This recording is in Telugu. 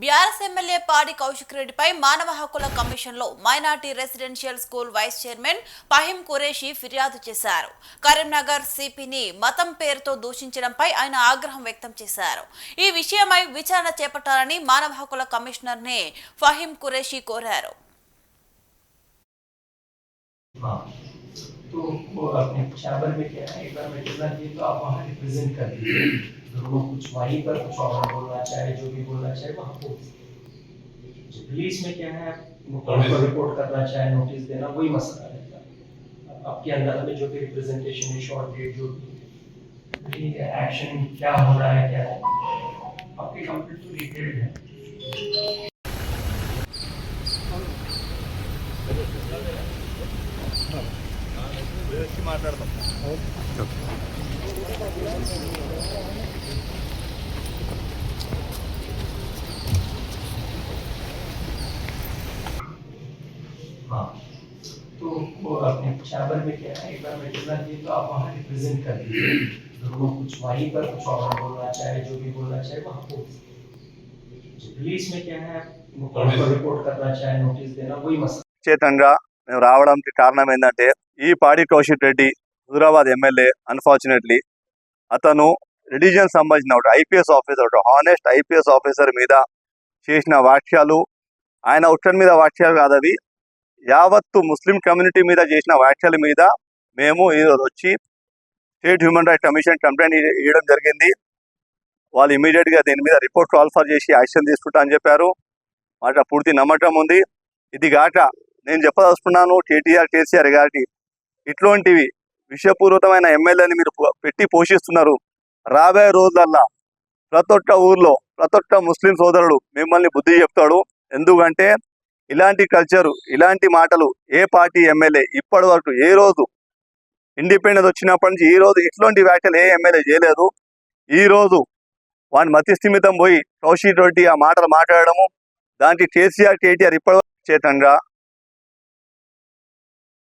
బీఆర్ఎస్ ఎమ్మెల్యే పాడి కౌశిక్ రెడ్డిపై మానవ హక్కుల కమిషన్లో minority residential school vice chairman Faheem Qureshi ఫిర్యాదు చేశారు. కరీంనగర్ సిపిని మతం పేరుతో దూషించడంపై ఆయన ఆగ్రహం వ్యక్తం చేశారు. ఈ విషయమై విచారణ చేపట్టాలని మానవ హక్కుల కమిషనర్ని ఫహీం ఖురేషి కోరారు. तो वो अपने चैम्बर में क्या है? एक बार मैं जितना दिए तो आप वहाँ रिप्रेजेंट कर दीजिए। दोनों कुछ वहीं पर कुछ और बोलना चाहे जो भी बोलना चाहे वहाँ बोल पुलिस में क्या है को रिपोर्ट करना चाहे नोटिस देना वही मसला रहता है। आपके अंदर में जो भी रिप्रेजेंटेशन है शॉर्ट डेट जो भी एक्शन क्या हो रहा है क्या है आपकी कंप्लीट तो डिटेल्ड है। हाँ तो वो अपने चैम्बर में क्या है एक बार मैं जितना दिए तो आप वहाँ रिप्रेजेंट कर दीजिए दोनों कुछ वहीं पर कुछ और बोलना चाहे जो भी बोलना चाहे वहाँ बोल जो पुलिस में क्या है मुकदमे को रिपोर्ट करना चाहे नोटिस देना वही मसला చేతంగా మేము రావడానికి కారణం ఏంటంటే ఈ పాడి కౌశిక్ రెడ్డి హుదరాబాద్ ఎమ్మెల్యే అన్ఫార్చునేట్లీ అతను రిలీజియన్ సంబంధించిన ఒకటి ఐపీఎస్ ఆఫీసర్ ఒకటి హానెస్ట్ ఐపీఎస్ ఆఫీసర్ మీద చేసిన వాక్యాలు ఆయన ఉట్టన్ మీద వాక్యాలు కాదవి యావత్తు ముస్లిం కమ్యూనిటీ మీద చేసిన వ్యాఖ్యల మీద మేము ఈరోజు వచ్చి state human rights commission complaint ఇవ్వడం జరిగింది. వాళ్ళు ఇమీడియట్గా దీని మీద రిపోర్ట్ కాల్ఫర్ చేసి యాక్షన్ తీసుకుంటా అని చెప్పారు. మాట పూర్తి నమ్మటం ఉంది. ఇది కాక నేను చెప్పదలుచుకున్నాను కేటీఆర్ కేసీఆర్ గారికి ఇట్లాంటివి విషపూరితమైన ఎమ్మెల్యేని మీరు పెట్టి పోషిస్తున్నారు. రాబోయే రోజులల్లా ప్రతి ఒక్క ఊర్లో ప్రతి ఒక్క ముస్లిం సోదరుడు మిమ్మల్ని బుద్ధి చెప్తాడు. ఎందుకంటే ఇలాంటి కల్చరు ఇలాంటి మాటలు ఏ పార్టీ ఎమ్మెల్యే ఇప్పటి వరకు ఏ రోజు ఇండిపెండెన్స్ వచ్చినప్పటి నుంచి ఈ రోజు ఇట్లాంటి వ్యాఖ్యలు ఏ ఎమ్మెల్యే చేయలేదు. ఈ రోజు వాని మతిస్థిమితం పోయి కౌశిక్ రెడ్డి ఆ మాటలు మాట్లాడడము దానికి కేసీఆర్ కేటీఆర్ ఇప్పటి చేతంగా